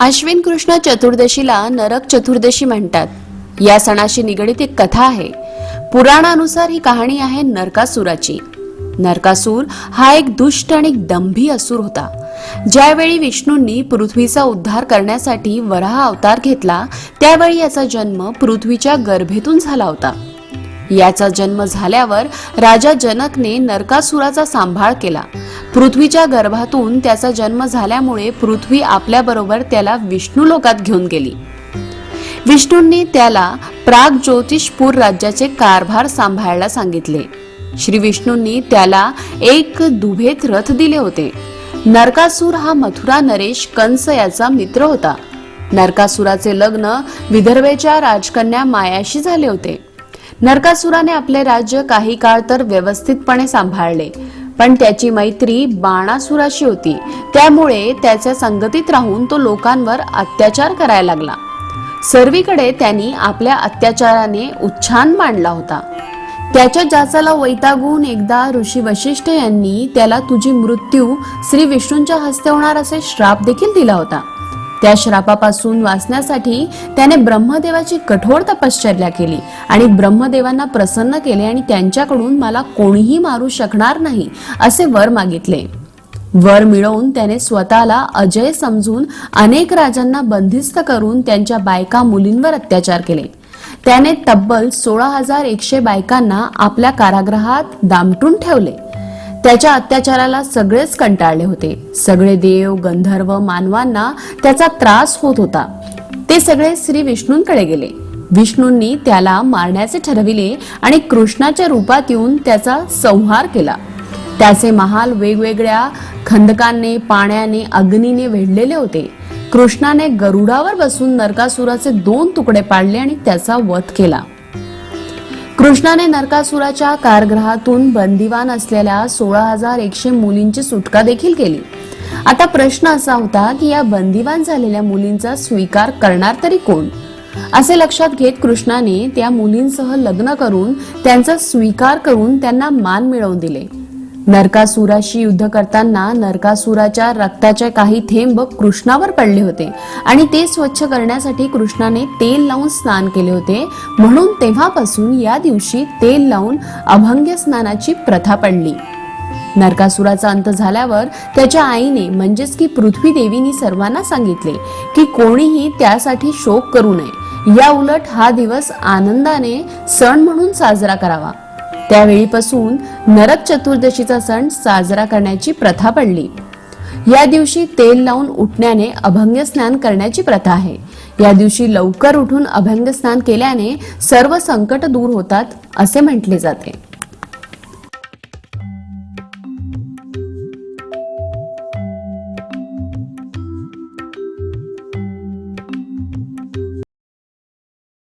अश्विन कृष्ण चतुर्दशीला नरक चतुर्दशी म्हणतात. या सणाशी निगडीत एक कथा आहे. पुराणानुसार ही कहाणी आहे नरकासुराची. नरकासूर हा एक दुष्ट आणि दंभी असुर होता. ज्यावेळी विष्णूंनी पृथ्वीचा उद्धार करण्यासाठी वराह अवतार घेतला त्यावेळी याचा जन्म पृथ्वीच्या गर्भेतून झाला होता. याचा जन्म झाल्यावर राजा जनकने नरकासुराचा सांभाळ केला. पृथ्वीच्या गर्भातून त्याचा जन्म झाल्यामुळे पृथ्वी आपल्याबरोबर त्याला विष्णू लोकात घेऊन गेली. विष्णूंनी त्याला प्राग ज्योतिषपूर राज्याचे कारभार सांभाळायला सांगितले. श्री विष्णूंनी त्याला एक दुभेत रथ दिले होते. नरकासूर हा मथुरा नरेश कंस याचा मित्र होता. नरकासुराचे लग्न विदर्भेच्या राजकन्या मायाशी झाले होते. नरकासुराने आपले राज्य काही काळ तर व्यवस्थितपणे सांभाळले. पण त्याची मैत्री बाणासुराशी होती. त्यामुळे त्याच्या संगतीत राहून तो लोकांवर अत्याचार करायला लागला. सर्वीकडे त्यांनी आपल्या अत्याचाराने उच्छान मांडला होता. त्याच्या जाचाला वैतागून एकदा ऋषी वशिष्ठ यांनी त्याला तुझी मृत्यू श्री विष्णूंच्या हस्ते होणार असे श्राप देखील दिला होता. त्या श्रापापासून वाचण्यासाठी त्याने ब्रह्मदेवाची कठोर तपश्चर्या केली आणि ब्रह्मदेवांना प्रसन्न केले आणि त्यांच्याकडून मला कोणीही मारू शकणार नाही असे वर मागितले. वर मिळवून त्याने स्वतःला अजय समजून अनेक राजांना बंदिस्त करून त्यांच्या बायका मुलींवर अत्याचार केले. त्याने तब्बल सोळा हजार एकशे बायकांना आपल्या कारागृहात दामटून ठेवले. त्याच्या अत्याचाराला सगळेच कंटाळले होते. सगळे देव गंधर्व मानवांना त्याचा त्रास होत होता. ते सगळे श्री विष्णूंकडे गेले. विष्णूंनी त्याला मारण्याचे ठरविले आणि कृष्णाच्या रूपात येऊन त्याचा संहार केला. त्याचे महाल वेगवेगळ्या खंदकांनी पाण्याने अग्नीने वेढलेले होते. कृष्णाने गरुडावर बसून नरकासुराचे दोन तुकडे पाडले आणि त्याचा वध केला. कृष्णाने नरकासुराच्या कारगृहातून बंदिवान असलेल्या सोळा हजार एकशे मुलींची सुटका देखील केली. आता प्रश्न असा होता की या बंदिवान झालेल्या मुलींचा स्वीकार करणार तरी कोण? असे लक्षात घेत कृष्णाने त्या मुलींसह लग्न करून त्यांचा स्वीकार करून त्यांना मान मिळवून दिले. नरकासुराशी युद्ध करताना नरकासुराच्या रक्ताचे काही थेंब कृष्णावर पडले होते. आणि ते स्वच्छ करण्यासाठी कृष्णाने तेल लावून स्नान केले होते. म्हणून तेव्हापासून या दिवशी तेल लावून अभंग्य स्नानाची प्रथा पडली. नरकासुराचा अंत झाल्यावर त्याच्या आईने म्हणजेच की पृथ्वी देवीनी सर्वांना सांगितले की कोणीही त्यासाठी शोक करू नये. या उलट हा दिवस आनंदाने सण म्हणून साजरा करावा. त्यावेळीपासून नरक चतुर्दशीचा सण साजरा करण्याची प्रथा पडली. या दिवशी तेल लावून उठण्याने अभंग स्नान करण्याची प्रथा आहे. या दिवशी लवकर उठून अभंग स्नान केल्याने सर्व संकट दूर होतात असे म्हटले जाते.